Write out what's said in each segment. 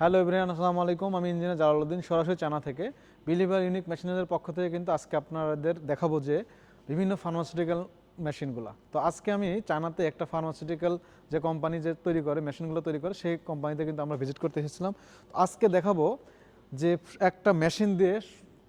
Hello Ibrahim আসসালামু আলাইকুম। আমি ইঞ্জিনিয়ার জালালউদ্দিন, সরাসরি চানা থেকে। বিলিভার ইউনিক মেশিনারির পক্ষ থেকে কিন্তু আজকে আপনাদের দেখাবো যে বিভিন্ন ফার্মাসিউটিক্যাল মেশিনগুলো তো আজকে আমি চানাতে একটা ফার্মাসিউটিক্যাল যে কোম্পানি যে তৈরি করে মেশিনগুলো তৈরি করে, সেই কোম্পানিতে কিন্তু আমরা ভিজিট করতে এসেছিলাম। তো আজকে দেখাবো যে একটা মেশিন দিয়ে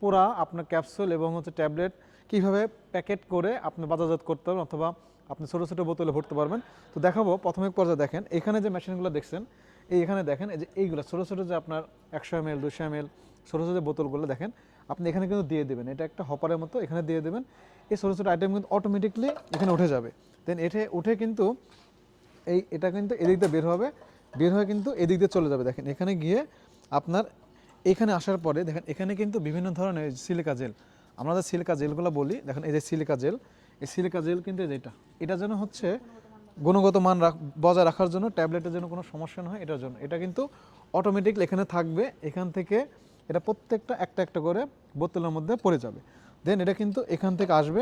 পুরা আপনার ক্যাপসুল এবং হচ্ছে ট্যাবলেট কীভাবে প্যাকেট করে আপনি বাজারজাত করতে পারবেন অথবা আপনি ছোটো ছোটো বোতলে ভরতে পারবেন। তো দেখাবো প্রাথমিক পর্যায়ে দেখেন, এখানে যে মেশিনগুলো দেখছেন এই এখানে দেখেন, এই যে এইগুলো, ছোটো ছোটো যে আপনার একশো এম এল দুশো এম এল ছোটো ছোটো যে বোতলগুলো দেখেন, আপনি এখানে কিন্তু দিয়ে দেবেন। এটা একটা হপারের মতো এখানে দিয়ে দেবেন। এই ছোটো ছোটো আইটেম কিন্তু অটোমেটিকলি এখানে উঠে যাবে। দেন এঠে, উঠে কিন্তু এই, এটা কিন্তু এদিক দিয়ে বের হবে, বের হয়ে কিন্তু এদিক দিয়ে চলে যাবে। দেখেন, এখানে গিয়ে আপনার এখানে আসার পরে দেখেন, এখানে কিন্তু বিভিন্ন ধরনের সিলিকা জেল আমরা যে সিলিকা জেলগুলো বলি, দেখেন, এই যে সিলিকা জেল এই সিলিকা জেল কিন্তু এই যে এটা এটা যেন হচ্ছে গুণগত মান বজায় রাখার জন্য, ট্যাবলেটের জন্য কোনো সমস্যা না হয়, এটার জন্য। এটা কিন্তু অটোমেটিক এখানে থাকবে, এখান থেকে এটা প্রত্যেকটা একটা একটা করে বোতলের মধ্যে পড়ে যাবে। দেন এটা কিন্তু এখান থেকে আসবে,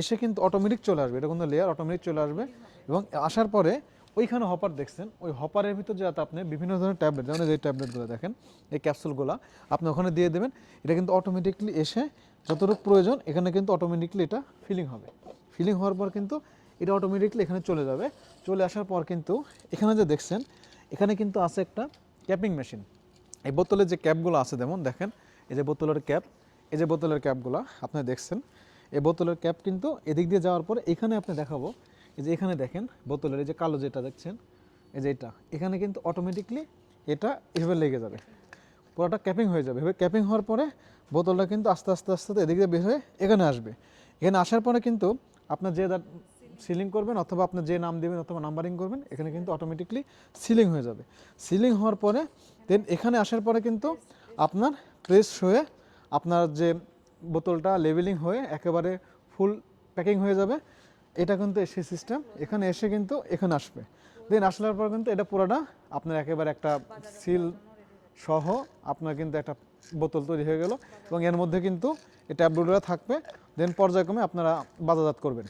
এসে কিন্তু অটোমেটিক চলে আসবে। এটা কিন্তু লেয়ার অটোমেটিক চলে আসবে এবং আসার পরে ওইখানে হপার দেখছেন, ওই হপারের ভিতর যাতে আপনি বিভিন্ন ধরনের ট্যাবলেট যেমন যে ট্যাবলেটগুলো দেখেন, এই ক্যাপসুলগুলো আপনি ওখানে দিয়ে দেবেন, এটা কিন্তু অটোমেটিকলি এসে যতটুকু প্রয়োজন, এখানে কিন্তু অটোমেটিকলি এটা ফিলিং হবে। ফিলিং হওয়ার পর কিন্তু এটা অটোমেটিকলি এখানে চলে যাবে। চলে আসার পর কিন্তু এখানে যে দেখছেন, এখানে কিন্তু আছে একটা ক্যাপিং মেশিন এই বোতলের যে ক্যাপগুলো আছে, যেমন দেখেন, এই যে বোতলের ক্যাপ, এই যে বোতলের ক্যাপগুলো, আপনি দেখছেন, এই বোতলের ক্যাপ কিন্তু এদিক দিয়ে যাওয়ার পরে এখানে আপনি দেখাবো, এই যে এখানে দেখেন বোতলের এই যে কালো যেটা দেখছেন, এই যে এটা, এখানে কিন্তু অটোমেটিকলি এটা এভাবে লেগে যাবে। পুরোটা ক্যাপিং হয়ে যাবে। এভাবে ক্যাপিং হওয়ার পরে বোতলটা কিন্তু আস্তে আস্তে আস্তে এদিক দিয়ে বের হয়ে এখানে আসবে। এখানে আসার পরে কিন্তু আপনার যে সিলিং করবেন অথবা আপনার যে নাম দেবেন অথবা নাম্বারিং করবেন, এখানে কিন্তু অটোমেটিকলি সিলিং হয়ে যাবে। সিলিং হওয়ার পরে দেন এখানে আসার পরে কিন্তু আপনার প্রেস হয়ে আপনার যে বোতলটা লেভেলিং হয়ে একেবারে ফুল প্যাকিং হয়ে যাবে। এটা কিন্তু সেই সিস্টেম এখানে এসে কিন্তু এখানে আসবে। দেন আসলার পর কিন্তু এটা পুরোটা আপনার একেবারে একটা সিল সহ আপনার কিন্তু একটা বোতল তৈরি হয়ে গেল এবং এর মধ্যে কিন্তু এই ট্যাবলেটগুলো থাকবে। দেন পর্যায়ক্রমে আপনারা বাজারজাত করবেন।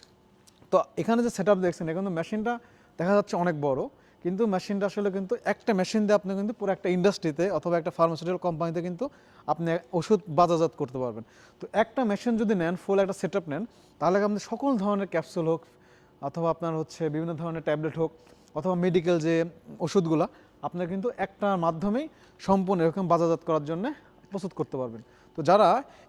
তো এখানে যে সেট দেখছেন এখানে মেশিনটা দেখা যাচ্ছে অনেক বড়, কিন্তু মেশিনটা আসলে কিন্তু একটা মেশিন দিয়ে আপনি কিন্তু পুরো একটা ইন্ডাস্ট্রিতে অথবা একটা ফার্মাসিউটিক্যাল কোম্পানিতে কিন্তু আপনি ওষুধ বাজারজাত করতে পারবেন। তো একটা মেশিন যদি নেন ফুল একটা সেট নেন, তাহলে আপনি সকল ধরনের ক্যাপসুল হোক, অথবা আপনার হচ্ছে বিভিন্ন ধরনের ট্যাবলেট হোক, অথবা মেডিকেল যে ওষুধগুলো, আপনার কিন্তু একটার মাধ্যমেই সম্পূর্ণ এরকম বাজারজাত করার জন্য প্রস্তুত করতে পারবেন। তো যারা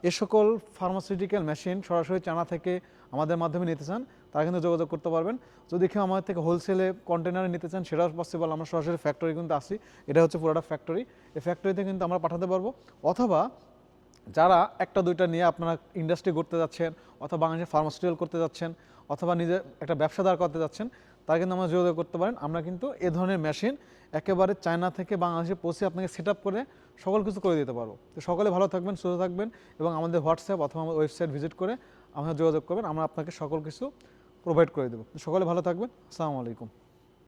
এ সকল ফার্মাসিউটিক্যাল মেশিন সরাসরি চানা থেকে আমাদের মাধ্যমে নিতে চান তারা কিন্তু যোগাযোগ করতে পারবেন। যদি কেউ আমাদের থেকে হোলসেলে কন্টেনারে নিতে চান, সেটাও পসিবল আমরা সরাসরি ফ্যাক্টরি কিন্তু আসি। এটা হচ্ছে পুরোটা ফ্যাক্টরি এই ফ্যাক্টরিতে কিন্তু আমরা পাঠাতে পারব। অথবা যারা একটা দুইটা নিয়ে আপনারা ইন্ডাস্ট্রি করতে যাচ্ছেন, অথবা বাংলাদেশে ফার্মাসিউটিক্যাল করতে যাচ্ছেন, অথবা নিজে একটা ব্যবসা দাঁড় করতে যাচ্ছেন, তারা কিন্তু আমরা যোগাযোগ করতে পারেন। আমরা কিন্তু এ ধরনের মেশিন একেবারে চায়না থেকে বাংলাদেশে পৌঁছে আপনাকে সেট করে সকল কিছু করে দিতে পারব। তো সকলে ভালো থাকবেন, সুস্থ থাকবেন এবং আমাদের হোয়াটসঅ্যাপ অথবা আমাদের ওয়েবসাইট ভিজিট করে আমাদের যোগাযোগ করবেন। আমরা আপনাকে সকল কিছু প্রোভাইড করে দেবো। সকলে ভালো থাকবেন। আসসালামু আলাইকুম।